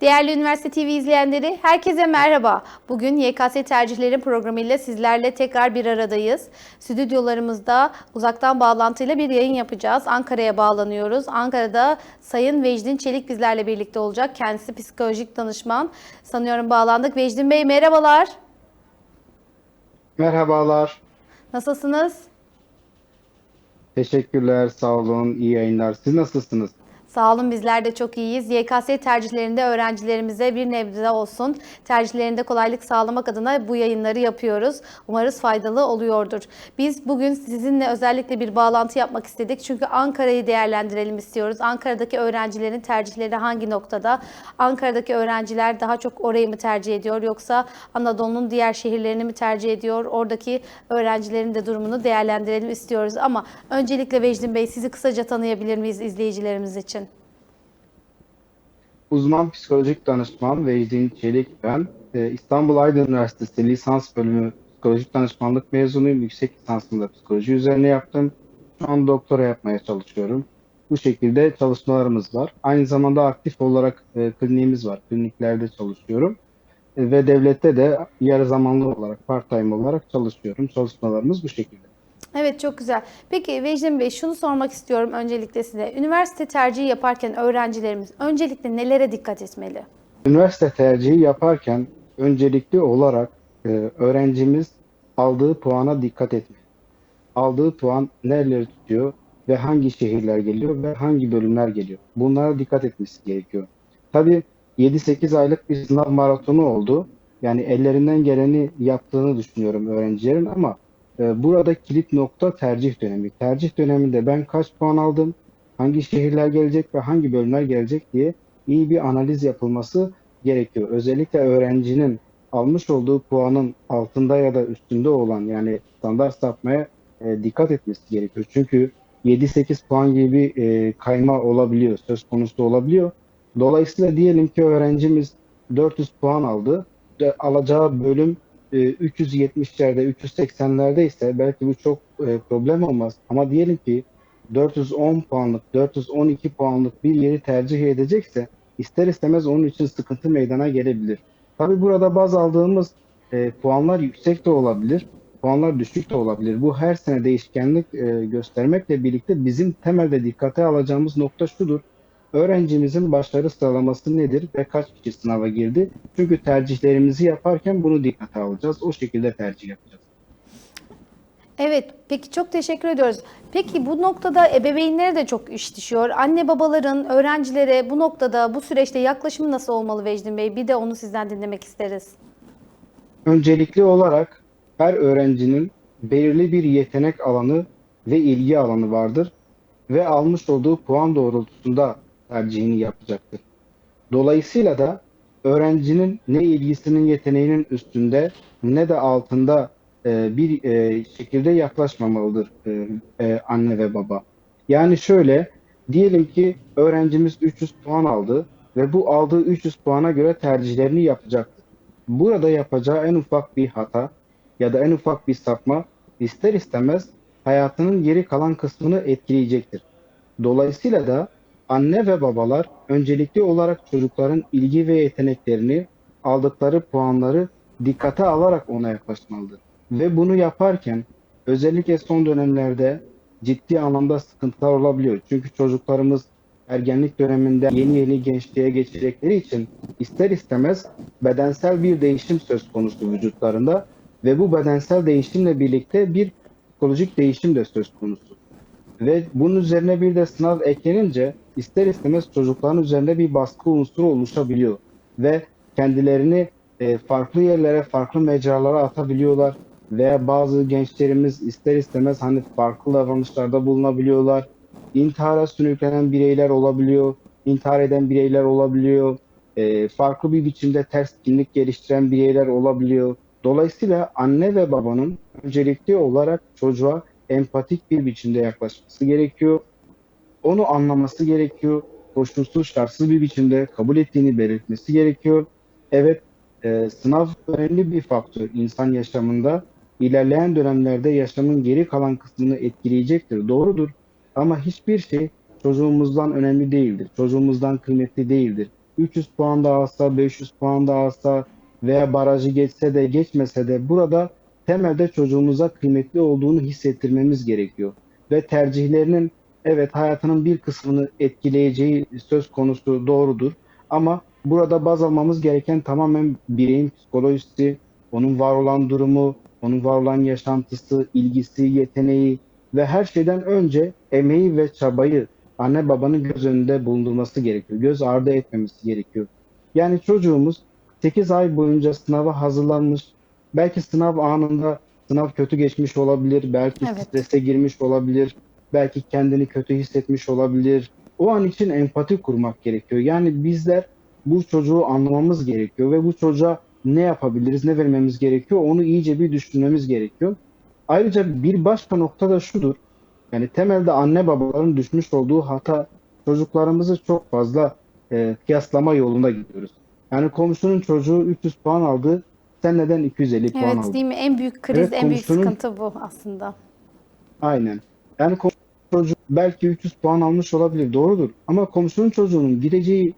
Değerli Üniversite TV izleyenleri, herkese merhaba. Bugün YKS tercihlerin programıyla sizlerle tekrar bir aradayız. Stüdyolarımızda uzaktan bağlantıyla bir yayın yapacağız. Ankara'ya bağlanıyoruz. Ankara'da Sayın Vecdin Çelik bizlerle birlikte olacak. Kendisi psikolojik danışman. Sanıyorum bağlandık. Vecdin Bey merhabalar. Merhabalar. Nasılsınız? Teşekkürler, sağ olun, iyi yayınlar. Siz nasılsınız? Sağ olun bizler de çok iyiyiz. YKS tercihlerinde öğrencilerimize bir nebze olsun tercihlerinde kolaylık sağlamak adına bu yayınları yapıyoruz. Umarız faydalı oluyordur. Biz bugün sizinle özellikle bir bağlantı yapmak istedik. Çünkü Ankara'yı değerlendirelim istiyoruz. Ankara'daki öğrencilerin tercihleri hangi noktada? Ankara'daki öğrenciler daha çok orayı mı tercih ediyor yoksa Anadolu'nun diğer şehirlerini mi tercih ediyor? Oradaki öğrencilerin de durumunu değerlendirelim istiyoruz. Ama öncelikle Vecdin Bey sizi kısaca tanıyabilir miyiz izleyicilerimiz için? Uzman psikolojik danışman Vecdin Çelik ben. Ee, İstanbul Aydın Üniversitesi lisans bölümü psikolojik danışmanlık mezunuyum. Yüksek lisansımda psikoloji üzerine yaptım. Şu an doktora yapmaya çalışıyorum. Bu şekilde çalışmalarımız var. Aynı zamanda aktif olarak e, kliniğimiz var. Kliniklerde çalışıyorum. E, ve devlette de yarı zamanlı olarak, part-time olarak çalışıyorum. Çalışmalarımız bu şekilde. Evet çok güzel. Peki Vecdin Bey şunu sormak istiyorum öncelikle size. Üniversite tercihi yaparken öğrencilerimiz öncelikle nelere dikkat etmeli? Üniversite tercihi yaparken öncelikli olarak e, öğrencimiz aldığı puana dikkat etmeli. Aldığı puan nereleri tutuyor ve hangi şehirler geliyor ve hangi bölümler geliyor. Bunlara dikkat etmesi gerekiyor. Tabii 7-8 aylık bir sınav maratonu oldu. Yani ellerinden geleni yaptığını düşünüyorum öğrencilerin ama burada kilit nokta tercih dönemi. Tercih döneminde ben kaç puan aldım, hangi şehirler gelecek ve hangi bölümler gelecek diye iyi bir analiz yapılması gerekiyor. Özellikle öğrencinin almış olduğu puanın altında ya da üstünde olan yani standart sapmaya e, dikkat etmesi gerekiyor. Çünkü 7-8 puan gibi bir e, kayma olabiliyor, söz konusu olabiliyor. Dolayısıyla diyelim ki öğrencimiz 400 puan aldı. De, alacağı bölüm e, 370'lerde, 380'lerde ise belki bu çok e, problem olmaz. Ama diyelim ki 410 puanlık, 412 puanlık bir yeri tercih edecekse ister istemez onun için sıkıntı meydana gelebilir. Tabi burada baz aldığımız e, puanlar yüksek de olabilir, puanlar düşük de olabilir. Bu her sene değişkenlik e, göstermekle birlikte bizim temelde dikkate alacağımız nokta şudur. Öğrencimizin başarı sıralaması nedir ve kaç kişi sınava girdi? Çünkü tercihlerimizi yaparken bunu dikkate alacağız. O şekilde tercih yapacağız. Evet, peki çok teşekkür ediyoruz. Peki bu noktada ebeveynlere de çok iş düşüyor. Anne babaların öğrencilere bu noktada, bu süreçte yaklaşımı nasıl olmalı Vecdin Bey? Bir de onu sizden dinlemek isteriz. Öncelikli olarak her öğrencinin belirli bir yetenek alanı ve ilgi alanı vardır ve almış olduğu puan doğrultusunda tercihini yapacaktır. Dolayısıyla da öğrencinin ne ilgisinin yeteneğinin üstünde ne de altında e, bir e, şekilde yaklaşmamalıdır e, e, anne ve baba. Yani şöyle diyelim ki öğrencimiz 300 puan aldı ve bu aldığı 300 puana göre tercihlerini yapacaktır. Burada yapacağı en ufak bir hata ya da en ufak bir sapma ister istemez hayatının geri kalan kısmını etkileyecektir. Dolayısıyla da anne ve babalar öncelikli olarak çocukların ilgi ve yeteneklerini, aldıkları puanları dikkate alarak ona yaklaşmalıdır. Ve bunu yaparken özellikle son dönemlerde ciddi anlamda sıkıntılar olabiliyor. Çünkü çocuklarımız ergenlik döneminde yeni yeni gençliğe geçecekleri için ister istemez bedensel bir değişim söz konusu vücutlarında ve bu bedensel değişimle birlikte bir psikolojik değişim de söz konusu. Ve bunun üzerine bir de sınav eklenince ister istemez çocukların üzerinde bir baskı unsuru oluşabiliyor. Ve kendilerini e, farklı yerlere, farklı mecralara atabiliyorlar. Veya bazı gençlerimiz ister istemez hani farklı davranışlarda bulunabiliyorlar. İntihara sürüklenen bireyler olabiliyor. intihar eden bireyler olabiliyor. E, farklı bir biçimde ters kimlik geliştiren bireyler olabiliyor. Dolayısıyla anne ve babanın öncelikli olarak çocuğa empatik bir biçimde yaklaşması gerekiyor. Onu anlaması gerekiyor. Koşulsuz, şartsız bir biçimde kabul ettiğini belirtmesi gerekiyor. Evet, e, sınav önemli bir faktör insan yaşamında. İlerleyen dönemlerde yaşamın geri kalan kısmını etkileyecektir. Doğrudur. Ama hiçbir şey çocuğumuzdan önemli değildir. Çocuğumuzdan kıymetli değildir. 300 puan da alsa, 500 puan da alsa veya barajı geçse de geçmese de burada temelde çocuğumuza kıymetli olduğunu hissettirmemiz gerekiyor. Ve tercihlerinin evet hayatının bir kısmını etkileyeceği söz konusu doğrudur. Ama burada baz almamız gereken tamamen bireyin psikolojisi, onun var olan durumu, onun var olan yaşantısı, ilgisi, yeteneği ve her şeyden önce emeği ve çabayı anne babanın göz önünde bulundurması gerekiyor. Göz ardı etmemesi gerekiyor. Yani çocuğumuz 8 ay boyunca sınava hazırlanmış. Belki sınav anında sınav kötü geçmiş olabilir. Belki Evet. strese girmiş olabilir. Belki kendini kötü hissetmiş olabilir. O an için empati kurmak gerekiyor. Yani bizler bu çocuğu anlamamız gerekiyor ve bu çocuğa ne yapabiliriz, ne vermemiz gerekiyor onu iyice bir düşünmemiz gerekiyor. Ayrıca bir başka nokta da şudur. Yani temelde anne babaların düşmüş olduğu hata çocuklarımızı çok fazla e, kıyaslama yolunda gidiyoruz. Yani komşunun çocuğu 300 puan aldı, sen neden 250 puan Evet aldın? değil mi? En büyük kriz, Evet, en büyük sıkıntı bu aslında. Aynen. Yani belki 300 puan almış olabilir, doğrudur. Ama komşunun çocuğunun gideceği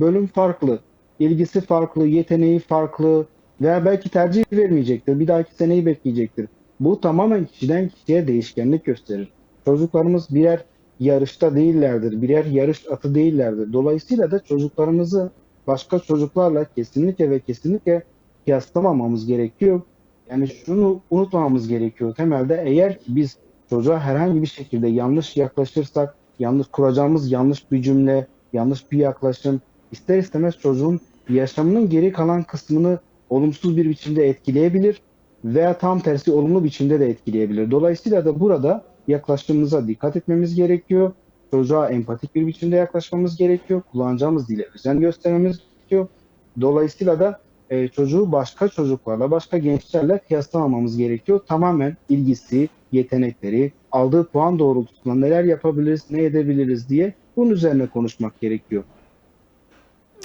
bölüm farklı, ilgisi farklı, yeteneği farklı veya belki tercih vermeyecektir. Bir dahaki seneyi bekleyecektir. Bu tamamen kişiden kişiye değişkenlik gösterir. Çocuklarımız birer yarışta değillerdir, birer yarış atı değillerdir. Dolayısıyla da çocuklarımızı başka çocuklarla kesinlikle ve kesinlikle kıyaslamamamız gerekiyor. Yani şunu unutmamamız gerekiyor. Temelde eğer biz çocuğa herhangi bir şekilde yanlış yaklaşırsak, yanlış kuracağımız yanlış bir cümle, yanlış bir yaklaşım ister istemez çocuğun yaşamının geri kalan kısmını olumsuz bir biçimde etkileyebilir veya tam tersi olumlu biçimde de etkileyebilir. Dolayısıyla da burada yaklaşımımıza dikkat etmemiz gerekiyor. Çocuğa empatik bir biçimde yaklaşmamız gerekiyor. Kullanacağımız dile özen göstermemiz gerekiyor. Dolayısıyla da e, çocuğu başka çocuklarla, başka gençlerle kıyaslamamamız gerekiyor. Tamamen ilgisi, yetenekleri, aldığı puan doğrultusunda neler yapabiliriz, ne edebiliriz diye bunun üzerine konuşmak gerekiyor.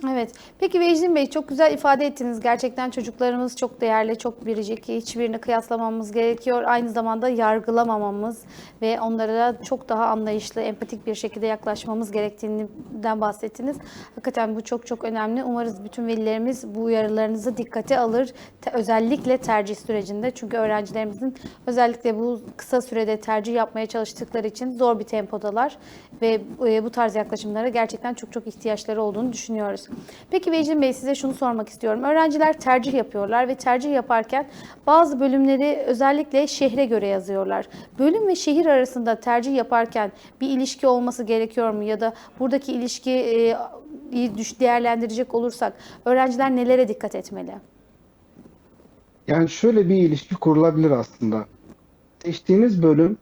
Evet. Peki Vecdin Bey çok güzel ifade ettiniz. Gerçekten çocuklarımız çok değerli, çok biricik. Hiçbirini kıyaslamamız gerekiyor. Aynı zamanda yargılamamamız ve onlara çok daha anlayışlı, empatik bir şekilde yaklaşmamız gerektiğinden bahsettiniz. Hakikaten bu çok çok önemli. Umarız bütün velilerimiz bu uyarılarınızı dikkate alır. Te- özellikle tercih sürecinde. Çünkü öğrencilerimizin özellikle bu kısa sürede tercih yapmaya çalıştıkları için zor bir tempodalar ve e, bu tarz yaklaşımlara gerçekten çok çok ihtiyaçları olduğunu düşünüyoruz. Peki Vecdin Bey size şunu sormak istiyorum. Öğrenciler tercih yapıyorlar ve tercih yaparken bazı bölümleri özellikle şehre göre yazıyorlar. Bölüm ve şehir arasında tercih yaparken bir ilişki olması gerekiyor mu ya da buradaki ilişkiyi düş değerlendirecek olursak öğrenciler nelere dikkat etmeli? Yani şöyle bir ilişki kurulabilir aslında. Seçtiğiniz bölüm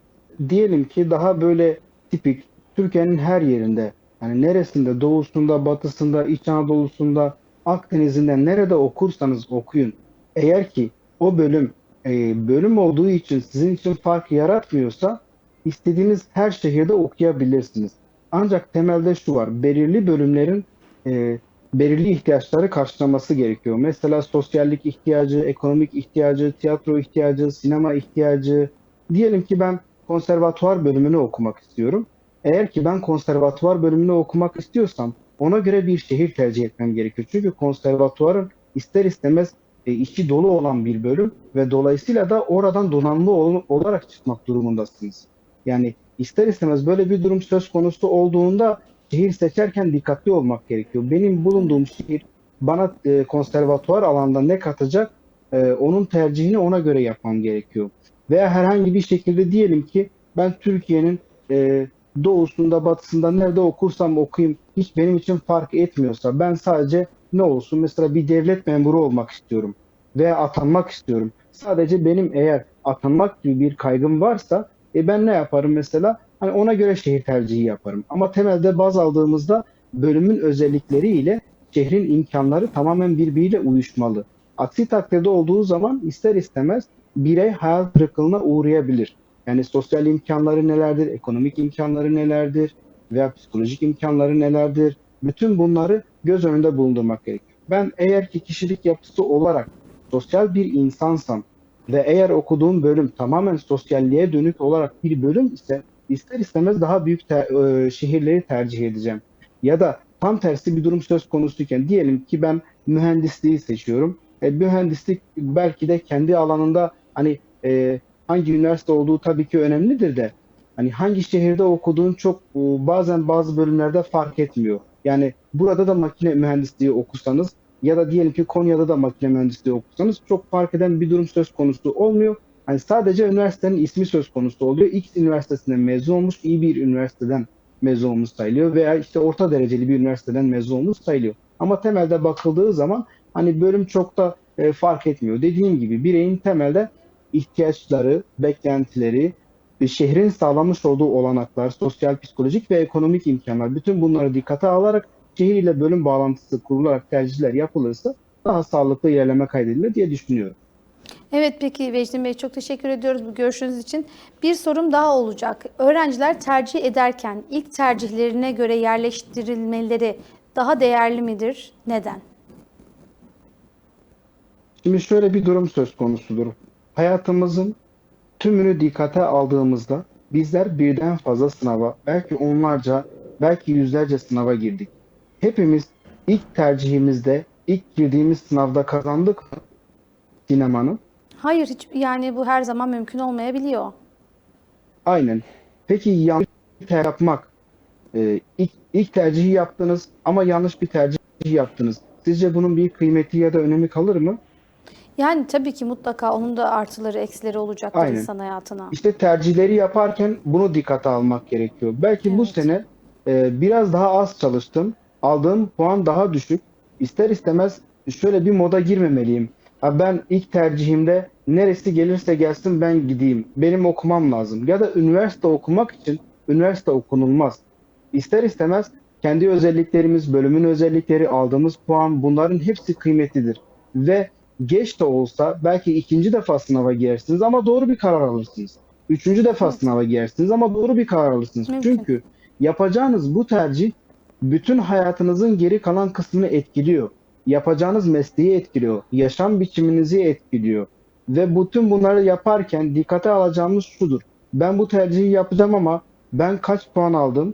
diyelim ki daha böyle tipik Türkiye'nin her yerinde yani neresinde doğusunda, batısında, İç Anadolu'sunda, Akdeniz'inde nerede okursanız okuyun. Eğer ki o bölüm e, bölüm olduğu için sizin için fark yaratmıyorsa istediğiniz her şehirde okuyabilirsiniz. Ancak temelde şu var. Belirli bölümlerin e, belirli ihtiyaçları karşılaması gerekiyor. Mesela sosyallik ihtiyacı, ekonomik ihtiyacı, tiyatro ihtiyacı, sinema ihtiyacı. Diyelim ki ben konservatuvar bölümünü okumak istiyorum. Eğer ki ben konservatuvar bölümünü okumak istiyorsam ona göre bir şehir tercih etmem gerekiyor. Çünkü konservatuvarın ister istemez e, içi dolu olan bir bölüm ve dolayısıyla da oradan donanımlı ol- olarak çıkmak durumundasınız. Yani ister istemez böyle bir durum söz konusu olduğunda şehir seçerken dikkatli olmak gerekiyor. Benim bulunduğum şehir bana e, konservatuvar alanda ne katacak e, onun tercihini ona göre yapmam gerekiyor. Veya herhangi bir şekilde diyelim ki ben Türkiye'nin e, doğusunda batısında nerede okursam okuyayım hiç benim için fark etmiyorsa ben sadece ne olsun mesela bir devlet memuru olmak istiyorum veya atanmak istiyorum. Sadece benim eğer atanmak gibi bir kaygım varsa e ben ne yaparım mesela? Hani ona göre şehir tercihi yaparım. Ama temelde baz aldığımızda bölümün özellikleri ile şehrin imkanları tamamen birbiriyle uyuşmalı. Aksi takdirde olduğu zaman ister istemez birey hayal kırıklığına uğrayabilir. Yani sosyal imkanları nelerdir, ekonomik imkanları nelerdir veya psikolojik imkanları nelerdir? Bütün bunları göz önünde bulundurmak gerekiyor. Ben eğer ki kişilik yapısı olarak sosyal bir insansam ve eğer okuduğum bölüm tamamen sosyalliğe dönük olarak bir bölüm ise ister istemez daha büyük te- e, şehirleri tercih edeceğim. Ya da tam tersi bir durum söz konusuyken diyelim ki ben mühendisliği seçiyorum. E, mühendislik belki de kendi alanında hani e, hangi üniversite olduğu tabii ki önemlidir de hani hangi şehirde okuduğun çok e, bazen bazı bölümlerde fark etmiyor. Yani burada da makine mühendisliği okusanız ya da diyelim ki Konya'da da makine mühendisliği okusanız çok fark eden bir durum söz konusu olmuyor. Hani sadece üniversitenin ismi söz konusu oluyor. X üniversitesinden mezun olmuş, iyi bir üniversiteden mezun olmuş sayılıyor veya işte orta dereceli bir üniversiteden mezun olmuş sayılıyor. Ama temelde bakıldığı zaman hani bölüm çok da e, fark etmiyor. Dediğim gibi bireyin temelde ihtiyaçları, beklentileri, e, şehrin sağlamış olduğu olanaklar, sosyal, psikolojik ve ekonomik imkanlar bütün bunları dikkate alarak şehir ile bölüm bağlantısı kurularak tercihler yapılırsa daha sağlıklı ilerleme kaydedilir diye düşünüyorum. Evet peki Vecdi Bey çok teşekkür ediyoruz bu görüşünüz için. Bir sorum daha olacak. Öğrenciler tercih ederken ilk tercihlerine göre yerleştirilmeleri daha değerli midir? Neden? Şimdi şöyle bir durum söz konusudur. Hayatımızın tümünü dikkate aldığımızda bizler birden fazla sınava, belki onlarca, belki yüzlerce sınava girdik. Hepimiz ilk tercihimizde, ilk girdiğimiz sınavda kazandık mı sinemanın? Hayır hiç yani bu her zaman mümkün olmayabiliyor. Aynen. Peki yanlış bir tercih yapmak, e, ilk, ilk tercihi yaptınız ama yanlış bir tercih yaptınız. Sizce bunun bir kıymeti ya da önemi kalır mı? Yani tabii ki mutlaka onun da artıları eksileri olacaktır Aynen. insan hayatına. İşte tercihleri yaparken bunu dikkate almak gerekiyor. Belki bu Evet. sene e, biraz daha az çalıştım. Aldığım puan daha düşük. İster istemez şöyle bir moda girmemeliyim. Ha ben ilk tercihimde neresi gelirse gelsin ben gideyim. Benim okumam lazım. Ya da üniversite okumak için üniversite okunulmaz. İster istemez kendi özelliklerimiz, bölümün özellikleri, aldığımız puan bunların hepsi kıymetlidir. Ve geç de olsa belki ikinci defa sınava girersiniz ama doğru bir karar alırsınız. Üçüncü defa sınava girersiniz ama doğru bir karar alırsınız. Mümkün. Çünkü yapacağınız bu tercih bütün hayatınızın geri kalan kısmını etkiliyor. Yapacağınız mesleği etkiliyor. Yaşam biçiminizi etkiliyor. Ve bütün bunları yaparken dikkate alacağımız şudur. Ben bu tercihi yapacağım ama ben kaç puan aldım?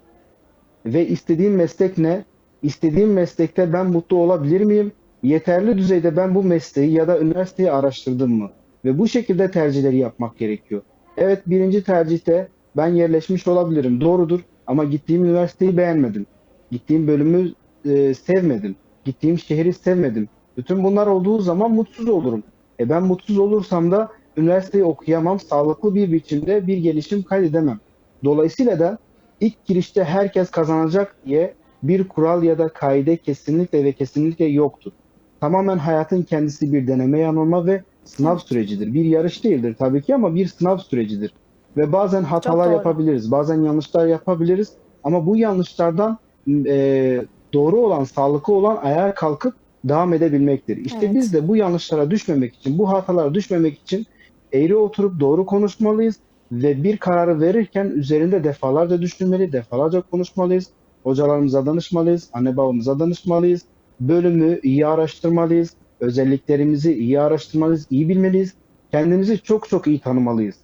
Ve istediğim meslek ne? İstediğim meslekte ben mutlu olabilir miyim? Yeterli düzeyde ben bu mesleği ya da üniversiteyi araştırdım mı? Ve bu şekilde tercihleri yapmak gerekiyor. Evet birinci tercihte ben yerleşmiş olabilirim. Doğrudur. Ama gittiğim üniversiteyi beğenmedim. Gittiğim bölümü e, sevmedim. Gittiğim şehri sevmedim. Bütün bunlar olduğu zaman mutsuz olurum. E ben mutsuz olursam da üniversiteyi okuyamam. Sağlıklı bir biçimde bir gelişim kaydedemem. Dolayısıyla da ilk girişte herkes kazanacak diye bir kural ya da kaide kesinlikle ve kesinlikle yoktur. Tamamen hayatın kendisi bir deneme yanılma ve sınav sürecidir. Bir yarış değildir tabii ki ama bir sınav sürecidir. Ve bazen hatalar yapabiliriz, bazen yanlışlar yapabiliriz. Ama bu yanlışlardan e, doğru olan, sağlıklı olan ayağa kalkıp devam edebilmektir. İşte Evet. biz de bu yanlışlara düşmemek için, bu hatalara düşmemek için eğri oturup doğru konuşmalıyız ve bir kararı verirken üzerinde defalarca düşünmeli, defalarca konuşmalıyız. Hocalarımıza danışmalıyız, anne babamıza danışmalıyız. Bölümü iyi araştırmalıyız, özelliklerimizi iyi araştırmalıyız, iyi bilmeliyiz. Kendimizi çok çok iyi tanımalıyız.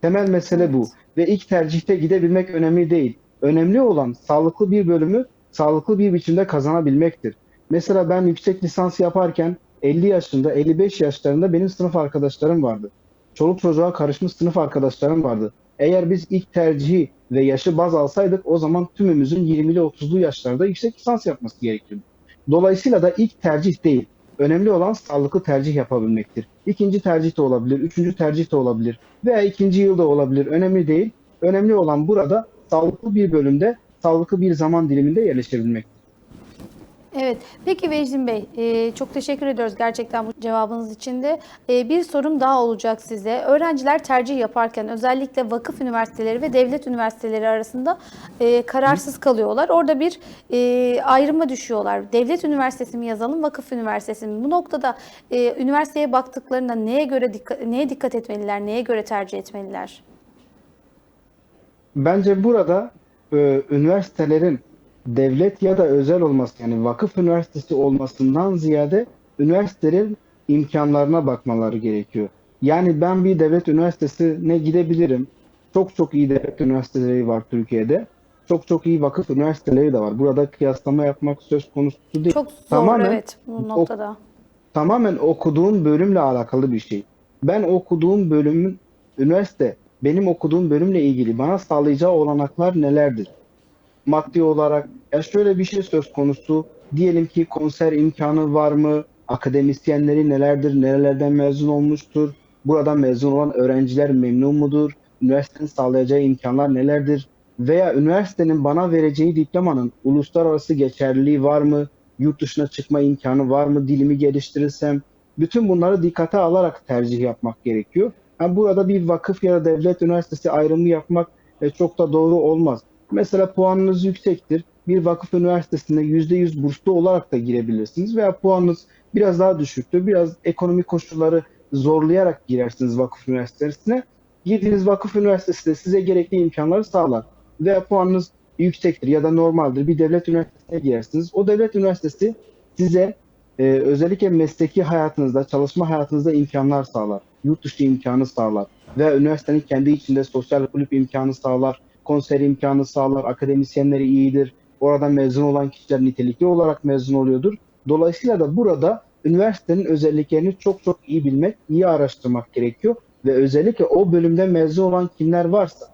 Temel mesele bu. Ve ilk tercihte gidebilmek önemli değil. Önemli olan sağlıklı bir bölümü sağlıklı bir biçimde kazanabilmektir. Mesela ben yüksek lisans yaparken 50 yaşında, 55 yaşlarında benim sınıf arkadaşlarım vardı. Çoluk çocuğa karışmış sınıf arkadaşlarım vardı. Eğer biz ilk tercihi ve yaşı baz alsaydık o zaman tümümüzün 20'li 30'lu yaşlarda yüksek lisans yapması gerekirdi. Dolayısıyla da ilk tercih değil. Önemli olan sağlıklı tercih yapabilmektir. İkinci tercih de olabilir, üçüncü tercih de olabilir veya ikinci yılda olabilir. Önemli değil. Önemli olan burada sağlıklı bir bölümde, sağlıklı bir zaman diliminde yerleşebilmek. Evet. Peki Vecdin Bey, e, çok teşekkür ediyoruz gerçekten bu cevabınız için de. E, bir sorum daha olacak size. Öğrenciler tercih yaparken özellikle vakıf üniversiteleri ve devlet üniversiteleri arasında e, kararsız kalıyorlar. Orada bir e, ayrıma düşüyorlar. Devlet üniversitesi mi yazalım, vakıf üniversitesi mi? Bu noktada e, üniversiteye baktıklarında neye göre dikkat, neye dikkat etmeliler, neye göre tercih etmeliler? Bence burada e, üniversitelerin devlet ya da özel olması yani vakıf üniversitesi olmasından ziyade üniversitelerin imkanlarına bakmaları gerekiyor. Yani ben bir devlet üniversitesine gidebilirim. Çok çok iyi devlet üniversiteleri var Türkiye'de. çok çok iyi vakıf üniversiteleri de var. Burada kıyaslama yapmak söz konusu değil. Çok zor Tamamen evet bu noktada. tamamen okuduğun bölümle alakalı bir şey. Ben okuduğum bölümün üniversite benim okuduğum bölümle ilgili bana sağlayacağı olanaklar nelerdir? Maddi olarak ya şöyle bir şey söz konusu. Diyelim ki konser imkanı var mı? Akademisyenleri nelerdir? Nerelerden mezun olmuştur? Buradan mezun olan öğrenciler memnun mudur? Üniversitenin sağlayacağı imkanlar nelerdir? Veya üniversitenin bana vereceği diplomanın uluslararası geçerliliği var mı? Yurt dışına çıkma imkanı var mı? Dilimi geliştirirsem bütün bunları dikkate alarak tercih yapmak gerekiyor. Yani burada bir vakıf ya da devlet üniversitesi ayrımı yapmak e, çok da doğru olmaz. Mesela puanınız yüksektir. Bir vakıf üniversitesine %100 burslu olarak da girebilirsiniz veya puanınız biraz daha düşüktür. Biraz ekonomik koşulları zorlayarak girersiniz vakıf üniversitesine. Girdiğiniz vakıf üniversitesi de size gerekli imkanları sağlar. Veya puanınız yüksektir ya da normaldir. Bir devlet üniversitesine girersiniz. O devlet üniversitesi size e, özellikle mesleki hayatınızda, çalışma hayatınızda imkanlar sağlar. Yurt dışı imkanı sağlar. Ve üniversitenin kendi içinde sosyal kulüp imkanı sağlar. Konser imkanı sağlar. Akademisyenleri iyidir. Oradan mezun olan kişiler nitelikli olarak mezun oluyordur. Dolayısıyla da burada üniversitenin özelliklerini çok çok iyi bilmek, iyi araştırmak gerekiyor. Ve özellikle o bölümde mezun olan kimler varsa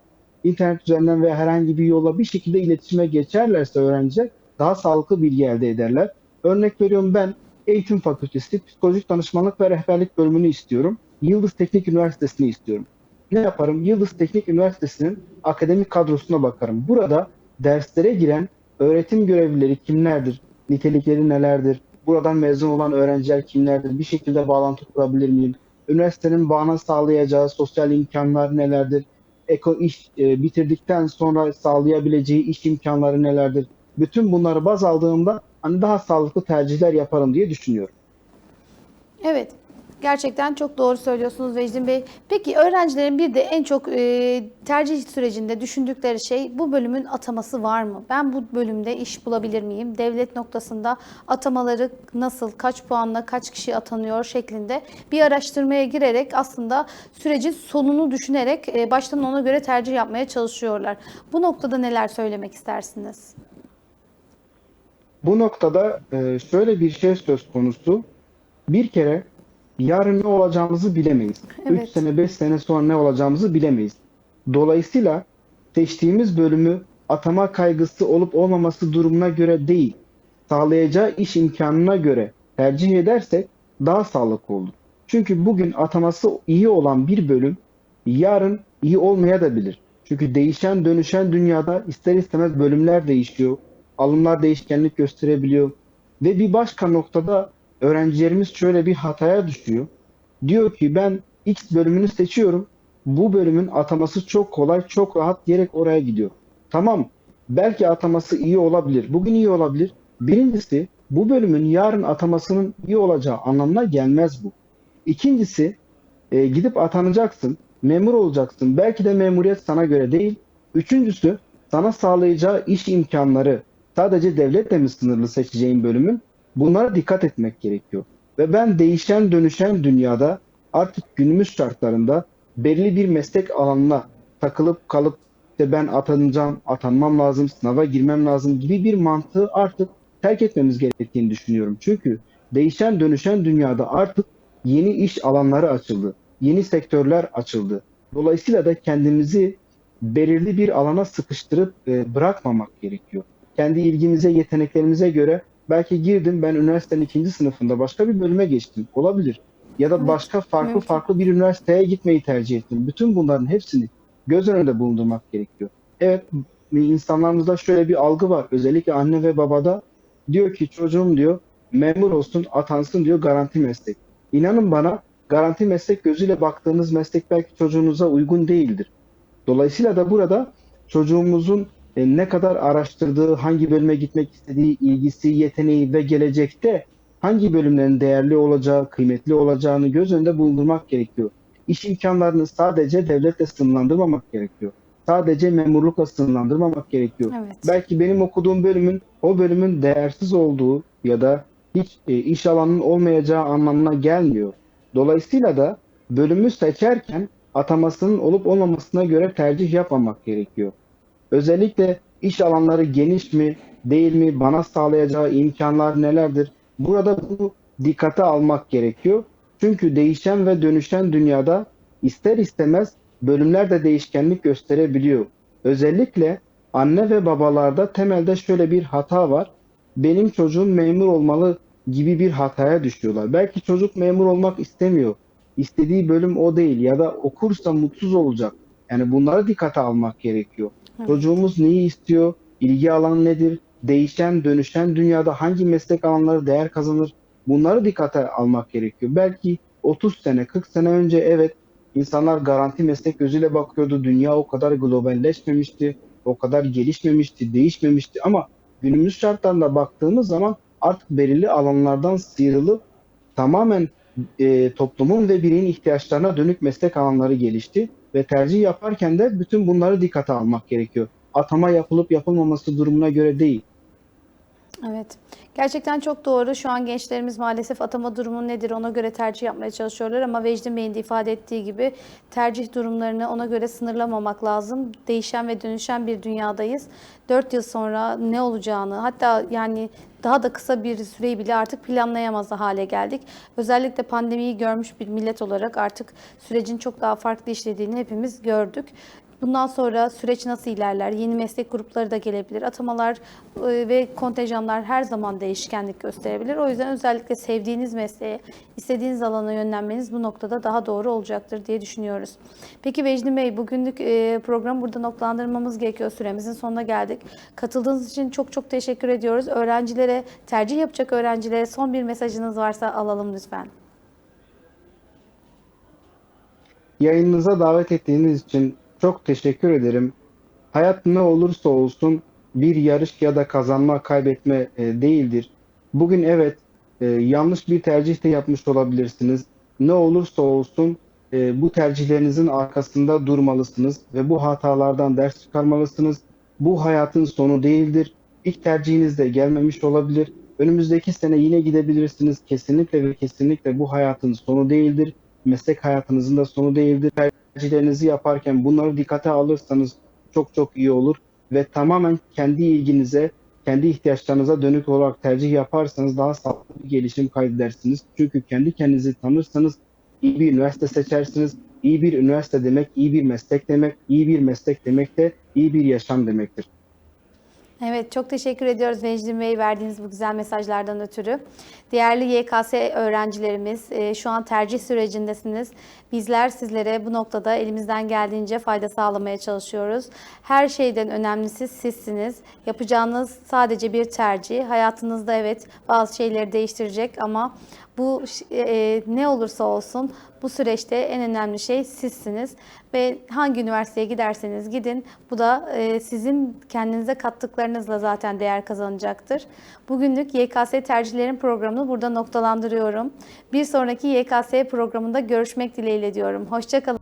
internet üzerinden veya herhangi bir yolla bir şekilde iletişime geçerlerse öğrenciler daha sağlıklı bilgi elde ederler. Örnek veriyorum ben Eğitim Fakültesi Psikolojik Danışmanlık ve Rehberlik bölümünü istiyorum. Yıldız Teknik Üniversitesi'ni istiyorum. Ne yaparım? Yıldız Teknik Üniversitesi'nin akademik kadrosuna bakarım. Burada derslere giren öğretim görevlileri kimlerdir? Nitelikleri nelerdir? Buradan mezun olan öğrenciler kimlerdir? Bir şekilde bağlantı kurabilir miyim? Üniversitenin bana sağlayacağı sosyal imkanlar nelerdir? Eko iş e, bitirdikten sonra sağlayabileceği iş imkanları nelerdir? Bütün bunları baz aldığımda hani daha sağlıklı tercihler yaparım diye düşünüyorum. Evet. Gerçekten çok doğru söylüyorsunuz Vecdin Bey. Peki öğrencilerin bir de en çok e, tercih sürecinde düşündükleri şey bu bölümün ataması var mı? Ben bu bölümde iş bulabilir miyim? Devlet noktasında atamaları nasıl, kaç puanla kaç kişi atanıyor şeklinde bir araştırmaya girerek aslında sürecin sonunu düşünerek e, baştan ona göre tercih yapmaya çalışıyorlar. Bu noktada neler söylemek istersiniz? Bu noktada e, şöyle bir şey söz konusu. Bir kere yarın ne olacağımızı bilemeyiz. 3 Evet. sene 5 sene sonra ne olacağımızı bilemeyiz. Dolayısıyla seçtiğimiz bölümü atama kaygısı olup olmaması durumuna göre değil, sağlayacağı iş imkanına göre tercih edersek daha sağlıklı olur. Çünkü bugün ataması iyi olan bir bölüm yarın iyi olmayabilir. Çünkü değişen dönüşen dünyada ister istemez bölümler değişiyor. Alımlar değişkenlik gösterebiliyor. Ve bir başka noktada öğrencilerimiz şöyle bir hataya düşüyor. Diyor ki ben X bölümünü seçiyorum. Bu bölümün ataması çok kolay, çok rahat diyerek oraya gidiyor. Tamam, belki ataması iyi olabilir. Bugün iyi olabilir. Birincisi bu bölümün yarın atamasının iyi olacağı anlamına gelmez bu. İkincisi e, gidip atanacaksın, memur olacaksın. Belki de memuriyet sana göre değil. Üçüncüsü sana sağlayacağı iş imkanları sadece devletle mi sınırlı seçeceğin bölümün? Bunlara dikkat etmek gerekiyor. Ve ben değişen dönüşen dünyada artık günümüz şartlarında belli bir meslek alanına takılıp kalıp işte ben atanacağım, atanmam lazım, sınava girmem lazım gibi bir mantığı artık terk etmemiz gerektiğini düşünüyorum. Çünkü değişen dönüşen dünyada artık yeni iş alanları açıldı. Yeni sektörler açıldı. Dolayısıyla da kendimizi belirli bir alana sıkıştırıp e, bırakmamak gerekiyor. Kendi ilgimize, yeteneklerimize göre belki girdim ben üniversitenin ikinci sınıfında başka bir bölüme geçtim. Olabilir. Ya da Evet, başka farklı mümkün. farklı bir üniversiteye gitmeyi tercih ettim. Bütün bunların hepsini göz önünde bulundurmak gerekiyor. Evet insanlarımızda şöyle bir algı var. Özellikle anne ve babada diyor ki çocuğum diyor memur olsun atansın diyor garanti meslek. İnanın bana garanti meslek gözüyle baktığınız meslek belki çocuğunuza uygun değildir. Dolayısıyla da burada çocuğumuzun e, ne kadar araştırdığı, hangi bölüme gitmek istediği, ilgisi, yeteneği ve gelecekte hangi bölümlerin değerli olacağı, kıymetli olacağını göz önünde bulundurmak gerekiyor. İş imkanlarını sadece devletle sınırlandırmamak gerekiyor. Sadece memurlukla sınırlandırmamak gerekiyor. Evet. Belki benim okuduğum bölümün o bölümün değersiz olduğu ya da hiç e, iş alanının olmayacağı anlamına gelmiyor. Dolayısıyla da bölümü seçerken atamasının olup olmamasına göre tercih yapmamak gerekiyor. Özellikle İş alanları geniş mi, değil mi? Bana sağlayacağı imkanlar nelerdir? Burada bunu dikkate almak gerekiyor. Çünkü değişen ve dönüşen dünyada ister istemez bölümler de değişkenlik gösterebiliyor. Özellikle anne ve babalarda temelde şöyle bir hata var. Benim çocuğum memur olmalı gibi bir hataya düşüyorlar. Belki çocuk memur olmak istemiyor. İstediği bölüm o değil ya da okursa mutsuz olacak. Yani bunları dikkate almak gerekiyor. Çocuğumuz neyi istiyor? İlgi alanı nedir? Değişen, dönüşen dünyada hangi meslek alanları değer kazanır? Bunları dikkate almak gerekiyor. Belki 30 sene, 40 sene önce evet insanlar garanti meslek gözüyle bakıyordu. Dünya o kadar globalleşmemişti, o kadar gelişmemişti, değişmemişti ama günümüz şartlarında baktığımız zaman artık belirli alanlardan sıyrılıp tamamen e, toplumun ve bireyin ihtiyaçlarına dönük meslek alanları gelişti ve tercih yaparken de bütün bunları dikkate almak gerekiyor. Atama yapılıp yapılmaması durumuna göre değil. Evet. Gerçekten çok doğru. Şu an gençlerimiz maalesef atama durumu nedir ona göre tercih yapmaya çalışıyorlar ama Vecdi Bey'in de ifade ettiği gibi tercih durumlarını ona göre sınırlamamak lazım. Değişen ve dönüşen bir dünyadayız. 4 yıl sonra ne olacağını hatta yani daha da kısa bir süreyi bile artık planlayamaz hale geldik. Özellikle pandemiyi görmüş bir millet olarak artık sürecin çok daha farklı işlediğini hepimiz gördük. Bundan sonra süreç nasıl ilerler? Yeni meslek grupları da gelebilir. Atamalar e, ve kontenjanlar her zaman değişkenlik gösterebilir. O yüzden özellikle sevdiğiniz mesleğe, istediğiniz alana yönlenmeniz bu noktada daha doğru olacaktır diye düşünüyoruz. Peki Vecdi Bey, bugünlük e, programı burada noktalandırmamız gerekiyor. Süremizin sonuna geldik. Katıldığınız için çok çok teşekkür ediyoruz. Öğrencilere, tercih yapacak öğrencilere son bir mesajınız varsa alalım lütfen. Yayınınıza davet ettiğiniz için çok teşekkür ederim. Hayat ne olursa olsun bir yarış ya da kazanma, kaybetme e, değildir. Bugün evet e, yanlış bir tercih de yapmış olabilirsiniz. Ne olursa olsun e, bu tercihlerinizin arkasında durmalısınız ve bu hatalardan ders çıkarmalısınız. Bu hayatın sonu değildir. İlk tercihiniz de gelmemiş olabilir. Önümüzdeki sene yine gidebilirsiniz. Kesinlikle ve kesinlikle bu hayatın sonu değildir. Meslek hayatınızın da sonu değildir. Tercihlerinizi yaparken bunları dikkate alırsanız çok çok iyi olur ve tamamen kendi ilginize, kendi ihtiyaçlarınıza dönük olarak tercih yaparsanız daha sağlıklı bir gelişim kaydedersiniz. Çünkü kendi kendinizi tanırsanız iyi bir üniversite seçersiniz. İyi bir üniversite demek, iyi bir meslek demek, iyi bir meslek demek de iyi bir yaşam demektir. Evet, çok teşekkür ediyoruz Necdim Bey verdiğiniz bu güzel mesajlardan ötürü. Değerli YKS öğrencilerimiz, e, şu an tercih sürecindesiniz. Bizler sizlere bu noktada elimizden geldiğince fayda sağlamaya çalışıyoruz. Her şeyden önemlisi sizsiniz. Yapacağınız sadece bir tercih. Hayatınızda evet bazı şeyleri değiştirecek ama bu e, ne olursa olsun bu süreçte en önemli şey sizsiniz ve hangi üniversiteye giderseniz gidin bu da e, sizin kendinize kattıklarınızla zaten değer kazanacaktır. Bugünlük YKS tercihlerin programını burada noktalandırıyorum. Bir sonraki YKS programında görüşmek dileğiyle diyorum. Hoşçakalın.